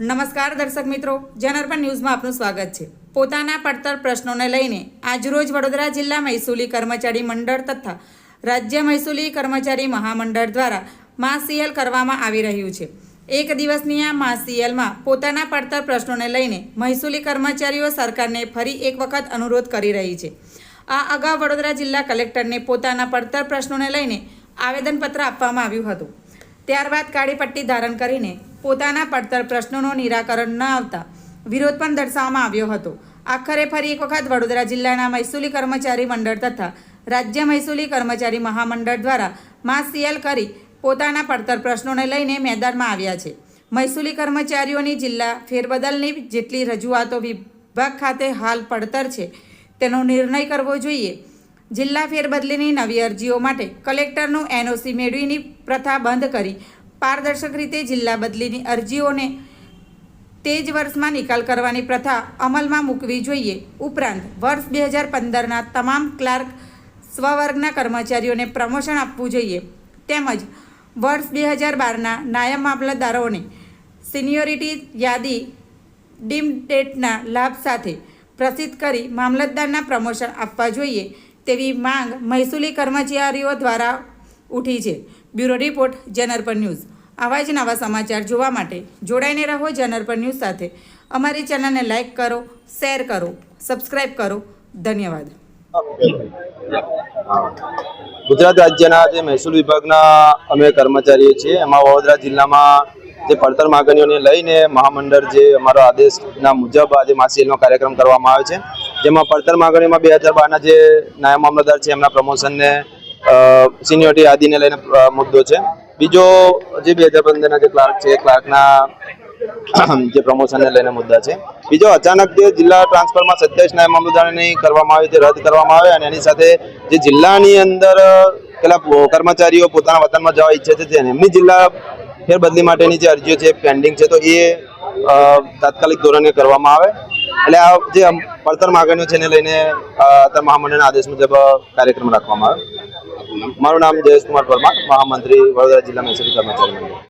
નમસ્કાર દર્શક મિત્રો જનઅર્પણ ન્યૂઝમાં આપનું સ્વાગત છે. પોતાના પડતર પ્રશ્નોને લઈને આજરોજ વડોદરા જિલ્લા મહેસૂલી કર્મચારી મંડળ તથા રાજ્ય મહેસૂલી કર્મચારી મહામંડળ દ્વારા માસીએલ કરવામાં આવી રહ્યું છે. એક દિવસની આ માસીએલમાં પોતાના પડતર પ્રશ્નોને લઈને મહેસૂલી કર્મચારીઓ સરકારને ફરી એક વખત અનુરોધ કરી રહી છે. આ અગાઉ વડોદરા જિલ્લા કલેક્ટરને પોતાના પડતર પ્રશ્નોને લઈને આવેદનપત્ર આપવામાં આવ્યું હતું. ત્યારબાદ કાળી પટ્ટી ધારણ કરીને પોતાના પડતર પ્રશ્નોનું નિરાકરણ ન આવતા વિરોધ પણ દર્શાવવામાં આવ્યો હતો. આખરે ફરી એક વખત વડોદરા જિલ્લાના મહેસૂલી કર્મચારી મંડળ તથા રાજ્ય મહેસૂલી કર્મચારી મહામંડળ દ્વારા માસ સીએલ કરી પોતાના પડતર પ્રશ્નોને લઈને મેદાનમાં આવ્યા છે. મહેસૂલી કર્મચારીઓની જિલ્લા ફેરબદલની જેટલી રજૂઆતો વિભાગ ખાતે હાલ પડતર છે, તેનો નિર્ણય કરવો જોઈએ. જિલ્લા ફેરબદલીની નવી અરજીઓ માટે કલેક્ટરનું એનઓસી મેળવીની પ્રથા બંધ કરી પારદર્શક રીતે જિલ્લા બદલીની અરજીઓને તે જ વર્ષમાં નિકાલ કરવાની પ્રથા અમલમાં મૂકવી જોઈએ. ઉપરાંત, વર્ષ બે હજાર પંદરના તમામ ક્લાર્ક સ્વવર્ગના કર્મચારીઓને પ્રમોશન આપવું જોઈએ. તેમજ, વર્ષ બે હજાર બારના નાયબ મામલતદારોને સિનિયોરિટી યાદી ડીમ ડેટના લાભ સાથે પ્રસિદ્ધ કરી મામલતદારના પ્રમોશન આપવા જોઈએ. તેવી માંગ મહેસૂલી કર્મચારીઓ દ્વારા ઉઠી છે. બ્યુરો રિપોર્ટ જનરપર ન્યૂઝ. આવા જ નવા સમાચાર જોવા માટે જોડાઈને રહો જનરપર ન્યૂઝ સાથે. અમારી ચેનલને લાઇક કરો, શેર કરો સબસ્ક્રાઈબ કરો. ધન્યવાદ. ગુજરાત રાજ્યના જે મહેસૂલ વિભાગના અમે કર્મચારીઓ છીએ, એમાં વડોદરા જિલ્લામાં જે પડતર માગણીઓને લઈને મહામંડળ જે અમારો આદેશના મુજબ આજે માસીએલનો કાર્યક્રમ કરવામાં આવે છે. જેમાં પડતર માગણીમાં બે હજાર બારના જે નાયબ મામલતદાર છે, એમના પ્રમોશનને સિનિયોરિટી આદિને લઈને મુદ્દો છે. બીજો જે બે હજાર પંદરના જે ક્લાર્ક છે ક્લાર્કના જે પ્રમોશનને લઈને મુદ્દા છે. બીજો અચાનક જે જિલ્લા ટ્રાન્સફરમાં સત્યાવીસ નાયબ મામલતદારની કરવામાં આવી તે રદ કરવામાં આવે અને એની સાથે જે જિલ્લાની અંદર પેલા કર્મચારીઓ પોતાના વતનમાં જવા ઈચ્છે છે તે એમની જિલ્લા ફેરબદલી માટેની જે અરજીઓ છે પેન્ડિંગ છે, તો એ તાત્કાલિક ધોરણે કરવામાં આવે. એટલે આ જે પડતર માગણીઓ છે, એને લઈને અત્યારે મહામંડળના આદેશ મુજબ કાર્યક્રમ રાખવામાં આવે. મારું નામ જયેશ કુમાર પરમાર મહામંત્રી વડોદરા જિલ્લા મહેસૂલી કર્મચારી